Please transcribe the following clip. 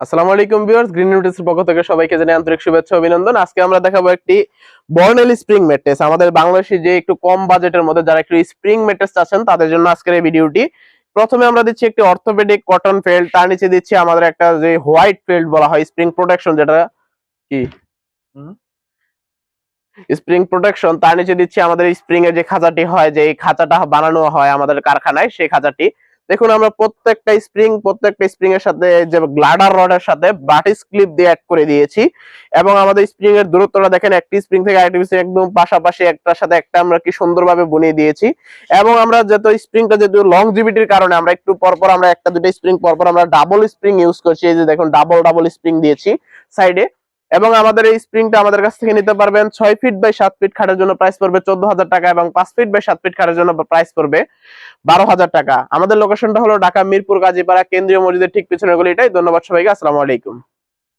আসসালামু আলাইকুম viewers green পক্ষ থেকে সবাইকে জানাই আন্তরিক শুভেচ্ছা অভিনন্দন। আজকে আমরা দেখাবো একটি বর্নেল স্প্রিং ম্যাট্রেস আমাদের বাংলাদেশে যে একটু কম বাজেটের মধ্যে যারা একটু স্প্রিং ম্যাট্রেস চাচ্ছেন তাদের জন্য আজকের এই ভিডিওটি। প্রথমে আমরা দিচ্ছি একটি অর্থোপেডিক কটন ফেল্ট তার নিচে দিচ্ছি আমাদের একটা যে হোয়াইট ফেল্ট বলা হয় স্প্রিং প্রোটেকশন যেটা কি? স্প্রিং প্রোটেকশন তার নিচে দিচ্ছি আমাদের স্প্রিং এর যে খাঁচাটি হয় যে এই খাঁচাটা বানানো হয় আমাদের কারখানায় সেই খাঁচাটি। দেখুন, আমরা প্রত্যেকটা স্প্রিং প্রত্যেকটা স্প্রিং এর সাথে যে গ্লাডার রডের সাথে বাটিস ক্লিপ দিয়ে অ্যাড করে দিয়েছি। এবং আমাদের স্প্রিং এর দূরত্বটা দেখেন, একটি স্প্রিং থেকে আরেকটি স্প্রিং একদম পাশাপাশি একটার সাথে একটা আমরা কি সুন্দরভাবে বুনিয়ে দিয়েছি। এবং আমরা যেহেতু স্প্রিংটা যেহেতু লংজিভিটির কারণে আমরা একটু পরপর আমরা একটা দুটো স্প্রিং পরপর আমরা ডাবল স্প্রিং ইউজ করছি। এই যে দেখুন ডাবল ডাবল স্প্রিং দিয়েছি সাইডে এবং আমাদের এই স্প্রিংটা আমাদের কাছ থেকে নিতে পারবেন ছয় ফিট বাই সাত ফিট খাটের জন্য প্রাইস পড়বে চোদ্দ হাজার টাকা এবং পাঁচ ফিট বাই সাত ফিট খাটের জন্য প্রাইস পড়বে বারো হাজার টাকা। আমাদের লোকেশনটা হলো ঢাকা মিরপুর গাজীপাড়া, কেন্দ্রীয় মসজিদের ঠিক পিছনে গলিটাই ধন্যবাদ সবাইকে, আসসালামু আলাইকুম।